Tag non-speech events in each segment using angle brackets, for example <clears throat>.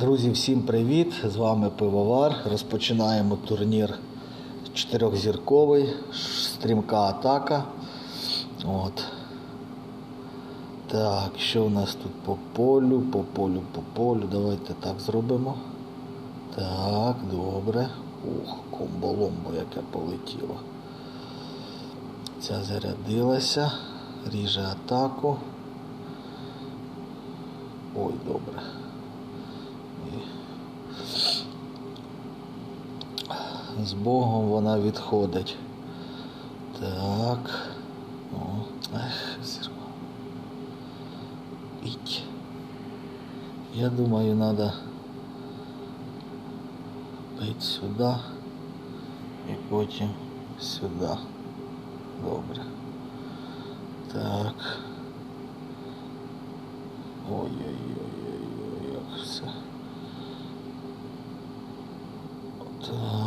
Друзі, всім привіт! З вами Пивовар. Розпочинаємо турнір чотирьохзірковий, стрімка атака. От. Так, що у нас тут по полю, по полю, по полю. Давайте так зробимо. Так, добре. Ух, комболомбо яке полетіло. Ця зарядилася, ріже атаку. Ой, добре. З Богом вона відходить. Так. О, ех, зірвав. Іть. Я думаю, треба бити сюди і потім сюди. Добре. Так. Ой-ой-ой, як все. Так.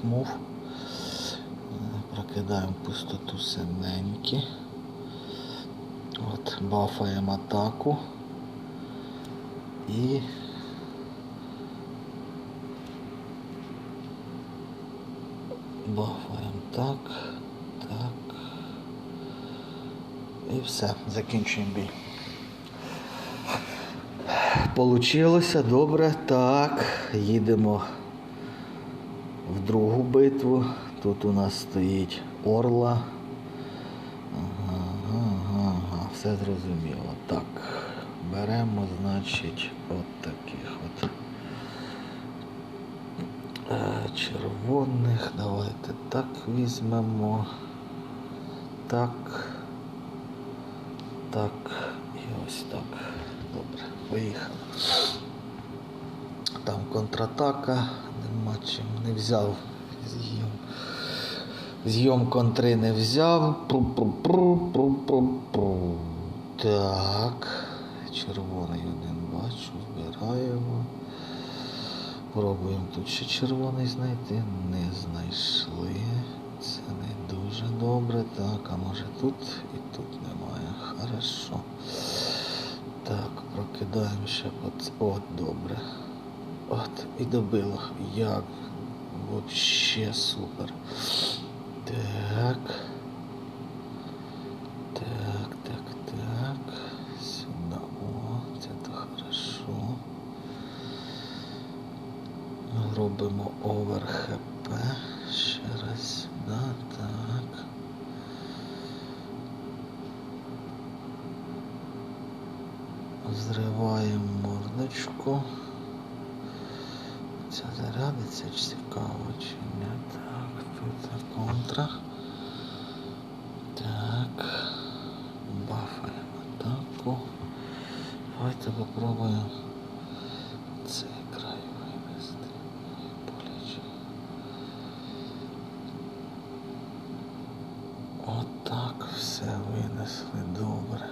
Смув. Прокидаємо пустоту синенькі. От, бафаємо атаку. І бафаємо так, так. І все, закінчуємо бій. Получилося добре. Так, їдемо в другу битву. Тут у нас стоїть орла. Ага, ага, ага, все зрозуміло. Так, беремо, значить, от таких от е, червоних. Давайте так візьмемо. Так. Так, і ось так. Добре, поїхали. Контратака, нема чим не взяв. З'їм. Зйом контри не взяв. Пру-пру-пру-пру-пру-пру. Так. Червоний один бачу, збираємо. Пробуємо тут ще червоний знайти. Не знайшли. Це не дуже добре. Так, а може тут і тут немає. Хорошо. Так, прокидаємо ще от, от добре. От, і добило. Як? Вообще супер. Так. Так, так, так. Сюда. О, це хорошо. Робимо овер ХП. Ще раз сюди. Так. Зриваємо мордочку. Ця зарядиться чи цікаво чи не. Так, тут контра. Так. Бафаємо атаку. Давайте попробуємо цей край вивести. Боляче. Отак все винесли добре.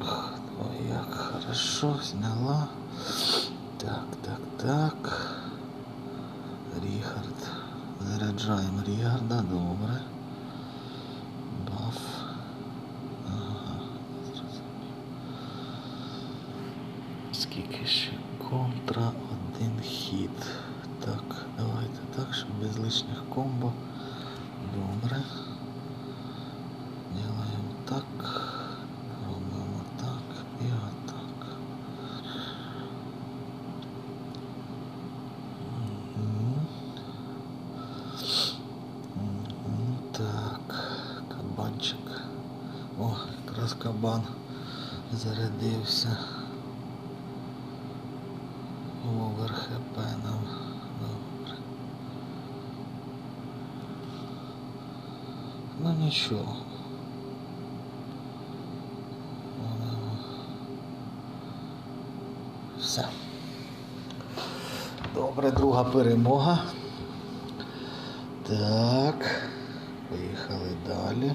Ах, Ой, як хорошо сняла. Так, так, так. Рігард. Заряджаємо Рігарда, добре. Баф. Ага, зрозумів. Скільки ще контра, один хід. Так, давайте так, щоб без лишніх комбо. Добре. Делаємо так. Робимо так і отак. Мгм. Мгм. Так, кабанчик. О, якраз кабан зарядився. Овер ХП. Добре. Ну нічого. Все. Добре, друга перемога. Так. Поїхали далі.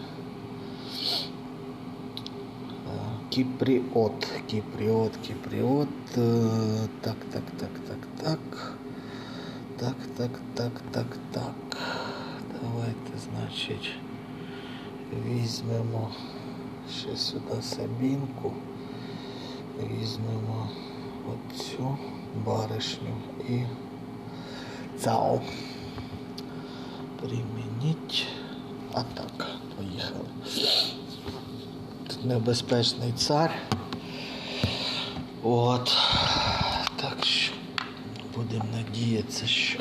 Кіпріот. Кіпріот, Кіпріот. Е, Так, так, так, так, так. Так, так, так, так, так. Давайте, значить, Візьмемо ще сюди Сабінку. Візьмемо оцю баришню і цао. Примініть. А так, поїхали. Небезпечний цар. От. Так що будемо надіятися, що.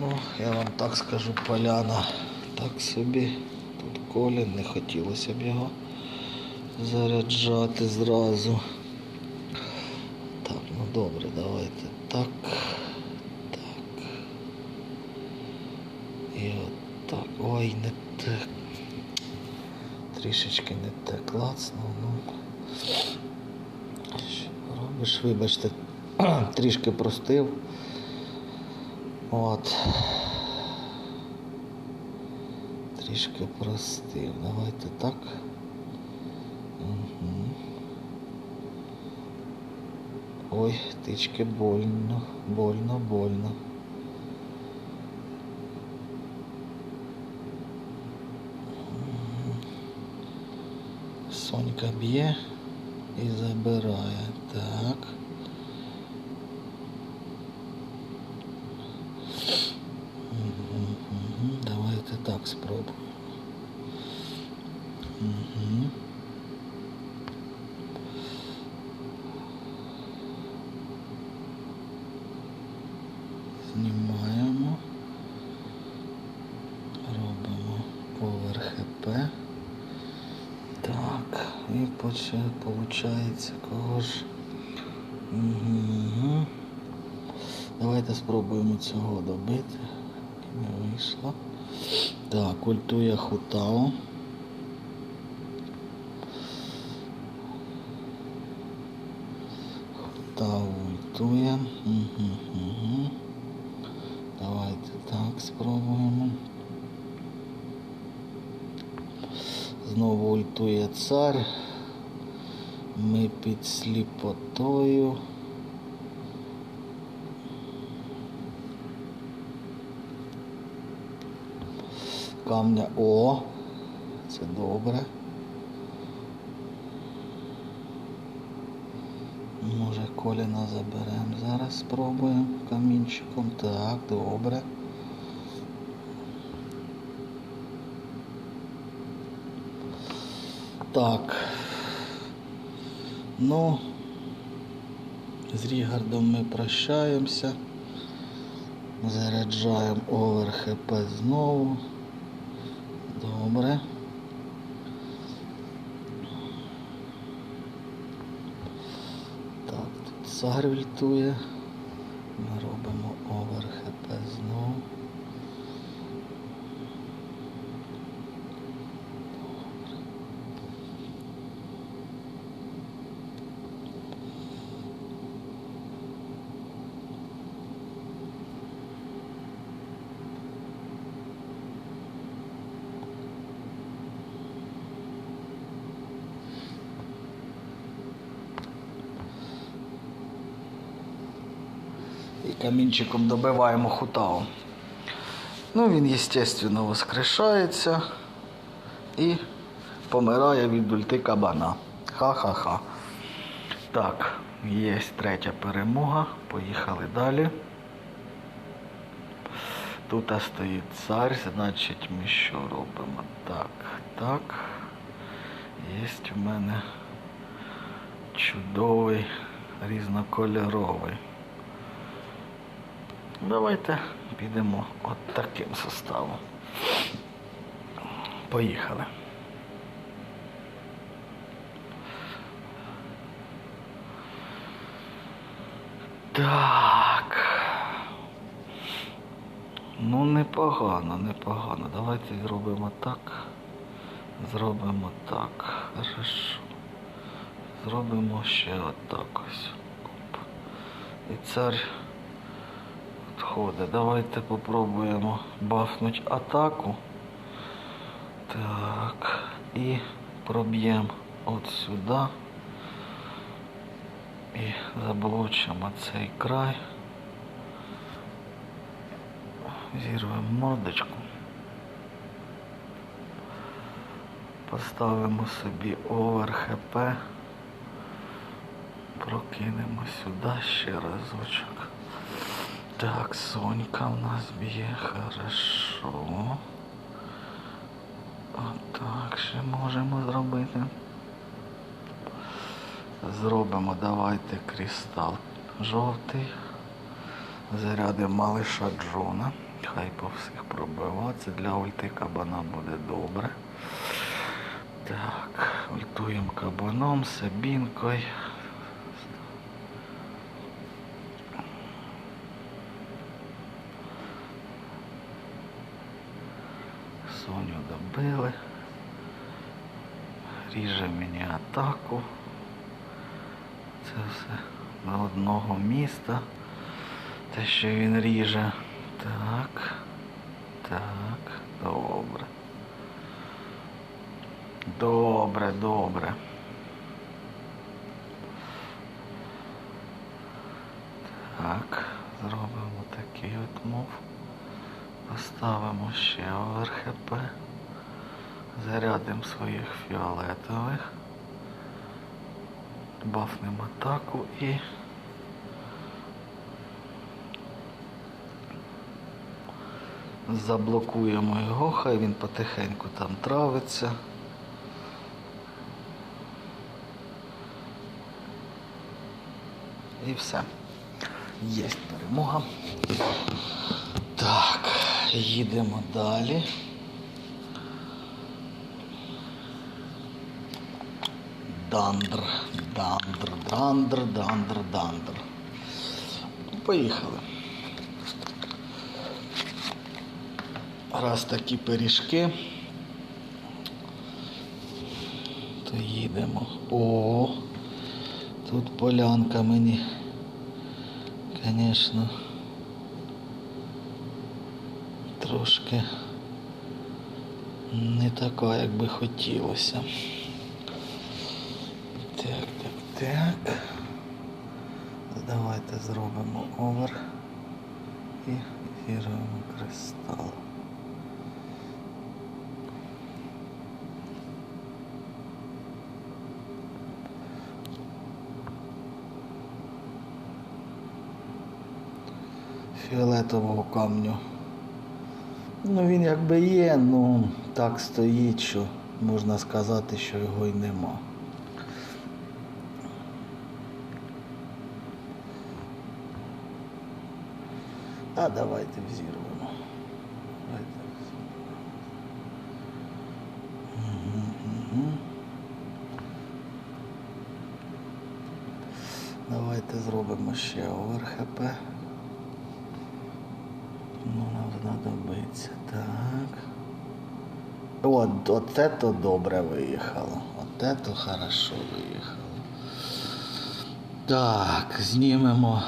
Ну, я вам так скажу, поляна так собі. Тут колін, не хотілося б його заряджати зразу. Так, ну добре, давайте так. Так. І от так. Ой, не так. Трішечки не те клацнув, ну. Що робиш? Вибачте, <clears throat> трішки простив. От. Трішки простив. Давайте так. Угу. Ой, тички больно, больно, больно. Сонька б'є і забирає. Так. Мгм, мгм. Давайте так спробуємо. Угу. І виходить, кого ж. Угу. Давайте спробуємо цього добити. Не вийшло. Так, ультує Хутао. Хутао ультує. Угу, угу. Давайте так спробуємо. Знову ультує цар. Ми під сліпотою. Камня О. Це добре. Може коліна заберемо. Зараз спробуємо камінчиком. Так, добре. Так. Ну, з Рігардом ми прощаємося. Заряджаємо овер знову. Добре. Так, тут цар вільтує. Ми робимо овер ХП знову. І камінчиком добиваємо хутау. Ну, він, звісно, воскрешається і помирає від ульти кабана. Ха-ха-ха. Так, є третя перемога. Поїхали далі. Тут стоїть цар, значить ми що робимо? Так, так. Є в мене чудовий різнокольоровий. Давайте підемо от таким составом. Поїхали. Так. Ну, непогано, непогано. Давайте зробимо так. Зробимо так. Хорошо. Зробимо ще отак ось. І цар відходить. Давайте попробуємо бафнути атаку. Так. І проб'ємо от сюди. І заблочимо цей край. Зірвемо мордочку. Поставимо собі овер ХП. Прокинемо сюди ще разочок. Так, Сонька в нас б'є хорошо. Отак ще можемо зробити. Зробимо, давайте кристал жовтий. Зарядимо малиша Джона. Хай по всіх пробиватися. Для ульти кабана буде добре. Так, ультуємо кабаном, сабінкою. Соню добили. Ріже мені атаку. Це все до одного міста. Те, що він ріже. Так. Так. Добре. Добре, добре. Так, зробимо такий от мов. Поставимо ще ОРХП. Зарядимо своїх фіолетових. Бафнемо атаку і заблокуємо його, хай він потихеньку там травиться. І все. Є перемога. Так, їдемо далі. Дандр, дандр, дандр, дандр, дандр. Поїхали. Раз такі пиріжки, то їдемо. О, тут полянка мені, звісно, трошки не така, як би хотілося. Так, так, так. Давайте зробимо овер і зірвемо кристал. Фіолетового камню. Ну він якби є, ну так стоїть, що можна сказати, що його й нема. А давайте взірвемо. Давайте. Мгм, мгм. Давайте зробимо ще ОРХП. Знадобиться. Так. От, оце то добре виїхало. Оце то хорошо виїхало. Так, знімемо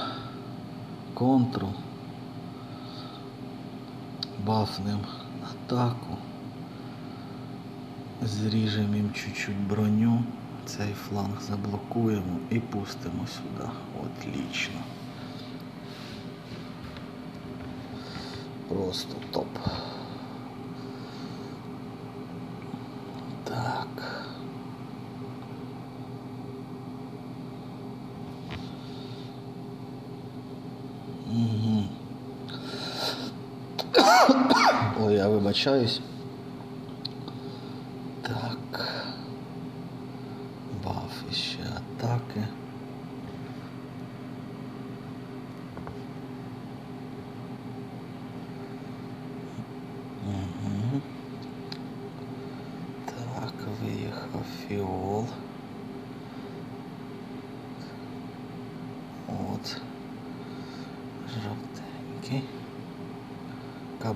контру. Бафнем атаку. Зріжемо їм чуть-чуть броню. Цей фланг заблокуємо і пустимо сюди. Отлично. Просто топ. Так. Угу. Ой, я вибачаюсь. Так. Баф іще атаки.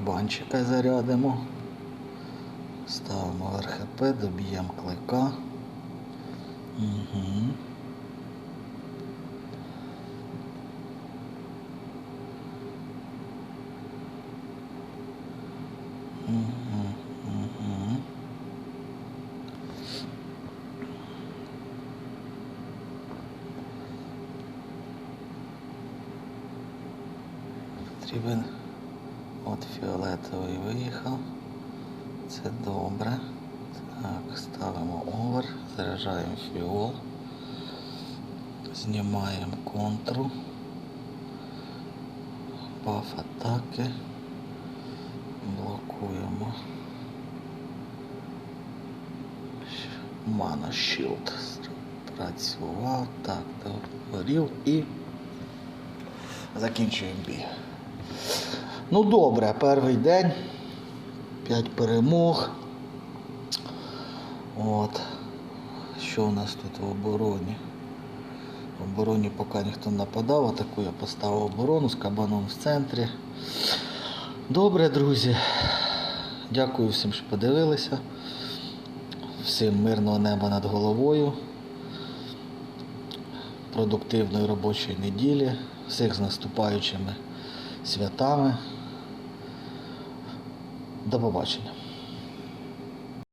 Кабанчика зарядимо. Ставимо РХП, доб'ємо клика. Угу, угу. Потрібен от фіолетовий виїхав. Це добре. Так, ставимо овер, заряджаємо фіол, знімаємо контру, баф атаки, блокуємо. Мана Shield працював, так, догорів і закінчуємо бій. Ну добре, перший день, 5 перемог. От. Що у нас тут в обороні? В обороні поки ніхто не нападав, а таку я поставив оборону з кабаном в центрі. Добре, друзі. Дякую всім, що подивилися. Всім мирного неба над головою. Продуктивної робочої неділі. Всіх з наступаючими святами. До побачення.